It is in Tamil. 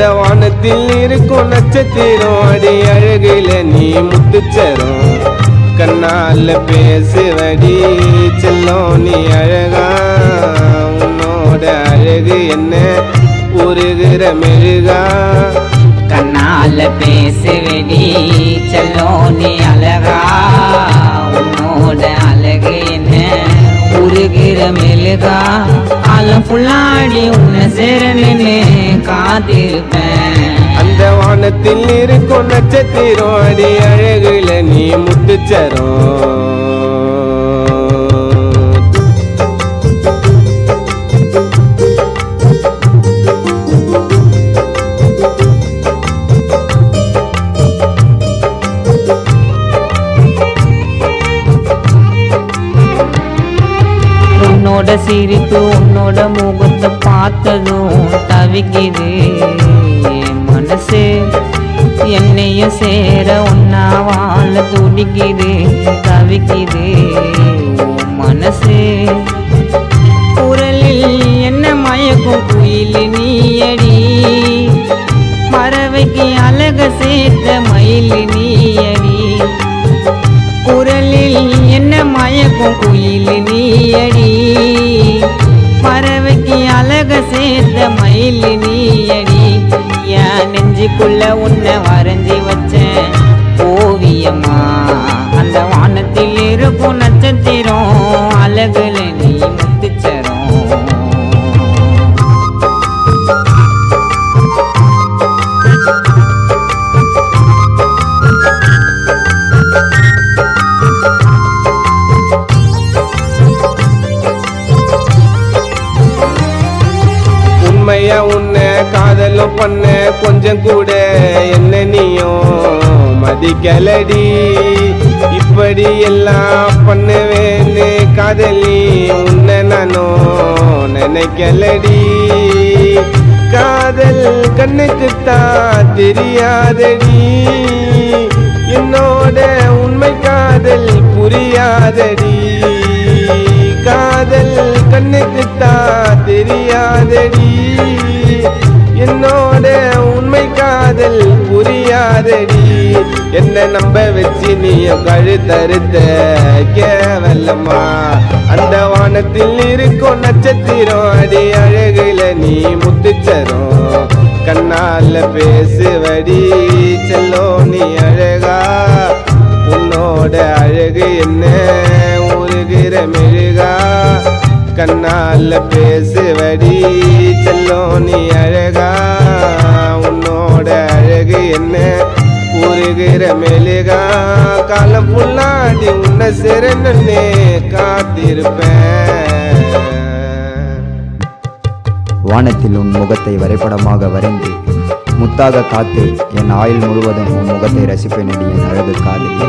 அந்த வானத்தில் இருக்கும் நட்சத்திரம் அடி அழகில நீ முத்துச்சரும். கண்ணால பேசுவடி செல்லம் நீ அழகா. உன்னோட அழகு என்ன? உருகிற மெழுகா. கண்ணால பேசுவடி செல்லோ நீ அழகா. உன்னோட அழகு என்ன? உருகிற மெழுகா. அலம் புள்ளாடி உன்னை சேர நின்று காத்திருப்பேன். அந்த வானத்தில் இருக்கும் நட்சத்திரம் அடி அழகுல நீ முத்துச்சரம். சிரிப்பு உன்னோட முகத்தை பார்த்ததும் தவிக்குது. மனசு என்னையும் சேர ஒன்னா வாழ துடிக்குது தவிக்குது. மனசு குரலில் என்ன மயக்கும் குயில் நீயடி. பறவைக்கு அழக சேர்த்த மயில் நீயடி. என்ன மயக்கும் குயில் நீயடி? பறவைக்கு அழக சேர்த்த மயில் நீயடி? என் நெஞ்சுக்குள்ள உன்னை வரைஞ்சி வச்ச ஓவியமா அந்த வானத்தில் இருக்கும் நட்சத்திரம் அழகுல காதலும் பண்ண கொஞ்சம் கூட என்ன நீயும் மதிக்கலடி. இப்படி எல்லாம் பண்ணுவேன்னு காதலி உன்னை நானும் நினைக்கலடி. காதல் கண்ணுக்கு தான் தெரியாதடி. என்னோட உண்மை காதல் புரியாதடி. காதல் கண்ணுக்கு தான் தெரியாதடி. என்னோட உண்மை காதல் புரியாதடி. என்ன நம்ப வச்சு நீயும் கழுத்தறுத்த கேவலமா அந்த வானத்தில் இருக்கும் நட்சத்திரம் அடி அழகுல நீ முத்துச்சரும். கண்ணால பேசுவடி செல்லோ நீ அழகா. உன்னோட அழகு என்ன? உருகிற மெழுகா. கண்ணால பேசுவடி செல்லோ நீ அழகா. அழகு என்ன? உருகிற மெழுகா காலம் புல்லாடி உன்னை சிறனே காத்திருப்பேன் வானத்தில் உன் முகத்தை வரைபடமாக வரைந்து முத்தாக காத்து என் ஆயுள் முழுவதும் உன் முகத்தை ரசிப்பேன் என் அழகு காதலி